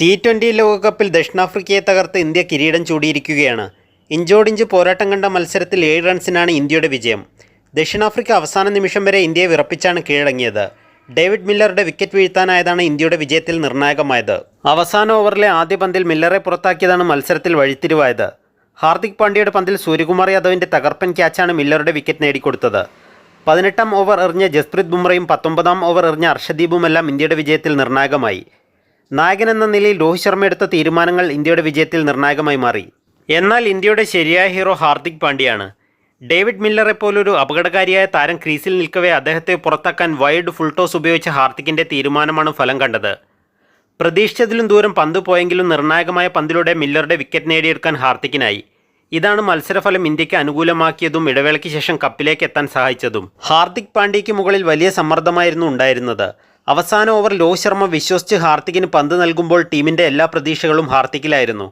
T twenty ലോകകപ്പിൽ ദക്ഷിണാഫ്രിക്കയെ തകർത്ത് ഇന്ത്യ കിരീടം ചൂടിയിരിക്കുകയാണ്. ഇഞ്ചോടിഞ്ച് പോരാട്ടം കണ്ട മത്സരത്തിൽ ഏഴ് റൺസിനാണ് ഇന്ത്യയുടെ വിജയം. ദക്ഷിണാഫ്രിക്ക അവസാന നിമിഷം വരെ ഇന്ത്യയെ വിറപ്പിച്ചാണ് കീഴടങ്ങിയത്. ഡേവിഡ് മില്ലറുടെ വിക്കറ്റ് വീഴ്ത്താനായതാണ് ഇന്ത്യയുടെ വിജയത്തിൽ നിർണായകമായത്. അവസാന ഓവറിലെ ആദ്യ പന്തിൽ മില്ലറെ പുറത്താക്കിയതാണ് മത്സരത്തിൽ വഴിത്തിരിവായത്. ഹാർദിക് പാണ്ഡ്യയുടെ പന്തിൽ സൂര്യകുമാർ യാദവിന്റെ തകർപ്പൻ ക്യാച്ചാണ് മില്ലറുടെ വിക്കറ്റ് നേടിക്കൊടുത്തത്. പതിനെട്ടാം ഓവർ എറിഞ്ഞ ജസ്പ്രീത് ബുംറയും പത്തൊമ്പതാം ഓവർ എറിഞ്ഞ അർഷദീപുമെല്ലാം ഇന്ത്യയുടെ വിജയത്തിൽ നിർണായകമായി. നായകൻ എന്ന നിലയിൽ രോഹിത് ശർമ്മ എടുത്ത തീരുമാനങ്ങൾ ഇന്ത്യയുടെ വിജയത്തിൽ നിർണായകമായി മാറി. എന്നാൽ ഇന്ത്യയുടെ ശരിയായ ഹീറോ ഹാർദിക് പാണ്ഡ്യയാണ്. ഡേവിഡ് മില്ലറെ പോലൊരു അപകടകാരിയായ താരം ക്രീസിൽ നിൽക്കവേ അദ്ദേഹത്തെ പുറത്താക്കാൻ വൈഡ് ഫുൾ ടോസ് ഉപയോഗിച്ച ഹാർദിക്കിന്റെ തീരുമാനമാണ് ഫലം കണ്ടത്. പ്രതീക്ഷിച്ചതിലും ദൂരം പന്ത് പോയെങ്കിലും നിർണായകമായ പന്തിലൂടെ മില്ലറുടെ വിക്കറ്റ് നേടിയെടുക്കാൻ ഹാർദിക്കിനായി. ഇതാണ് മത്സരഫലം ഇന്ത്യയ്ക്ക് അനുകൂലമാക്കിയതും ഇടവേളയ്ക്ക് ശേഷം കപ്പിലേക്ക് എത്താൻ സഹായിച്ചതും. ഹാർദിക് പാണ്ഡ്യയ്ക്ക് മുകളിൽ വലിയ സമ്മർദ്ദമായിരുന്നു ഉണ്ടായിരുന്നത്. അവസാന ഓവർ രോഹിത് ശർമ്മ വിശ്വസിച്ച് ഹാർദിക്കിന് പന്ത് നൽകുമ്പോൾ ടീമിന്റെ എല്ലാ പ്രതീക്ഷകളും ഹാർദിക്കിലായിരുന്നു.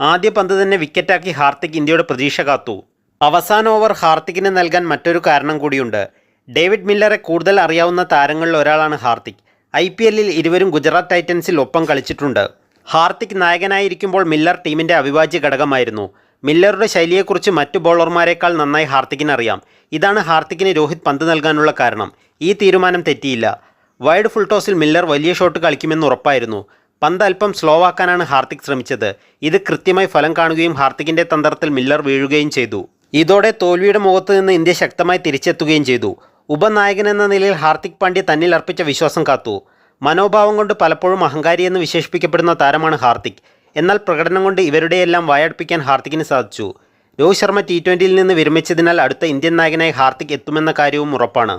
ആദ്യ പന്ത് തന്നെ വിക്കറ്റാക്കി ഹാർദിക് ഇന്ത്യയുടെ പ്രതീക്ഷ കാത്തു. അവസാന ഓവർ ഹാർദിക്കിന് നൽകാൻ മറ്റൊരു കാരണം കൂടിയുണ്ട്. ഡേവിഡ് മില്ലറെ കൂടുതൽ അറിയാവുന്ന താരങ്ങളിൽ ഒരാളാണ് ഹാർദിക്. ഐ പി എല്ലിൽ ഇരുവരും ഗുജറാത്ത് ടൈറ്റൻസിൽ ഒപ്പം കളിച്ചിട്ടുണ്ട്. ഹാർദിക് നായകനായിരിക്കുമ്പോൾ മില്ലർ ടീമിന്റെ അവിഭാജ്യ ഘടകമായിരുന്നു. മില്ലറുടെ ശൈലിയെക്കുറിച്ച് മറ്റു ബോളർമാരെക്കാൾ നന്നായി ഹാർദിക്കിനറിയാം. ഇതാണ് ഹാർദിക്കിന് രോഹിത് പന്ത് നൽകാനുള്ള കാരണം. ഈ തീരുമാനം തെറ്റിയില്ല. വൈഡ് ഫുൾ ടോസിൽ മില്ലർ വലിയ ഷോട്ട് കളിക്കുമെന്ന് ഉറപ്പായിരുന്നു. പന്ത് അല്പം സ്ലോ ആക്കാനാണ് ഹാർദിക് ശ്രമിച്ചത്. ഇത് കൃത്യമായി ഫലം കാണുകയും ഹാർദിക്കിന്റെ തന്ത്രത്തിൽ മില്ലർ വീഴുകയും ചെയ്തു. ഇതോടെ തോൽവിയുടെ മുഖത്ത് നിന്ന് ഇന്ത്യ ശക്തമായി തിരിച്ചെത്തുകയും ചെയ്തു. ഉപനായകൻ എന്ന നിലയിൽ ഹാർദിക് പാണ്ഡ്യ തന്നിൽ അർപ്പിച്ച വിശ്വാസം കാത്തു. മനോഭാവം കൊണ്ട് പലപ്പോഴും അഹങ്കാരി എന്ന് വിശേഷിപ്പിക്കപ്പെടുന്ന താരമാണ് ഹാർദിക്. എന്നാൽ പ്രകടനം കൊണ്ട് ഇവരുടെയെല്ലാം വായടുപ്പിക്കാൻ ഹാർദിക്കിന് സാധിച്ചു. രോഹിത് ശർമ്മ ടി ട്വന്റിയിൽ നിന്ന് വിരമിച്ചതിനാൽ അടുത്ത ഇന്ത്യൻ നായകനായി ഹാർദിക് എത്തുമെന്ന കാര്യവും ഉറപ്പാണ്.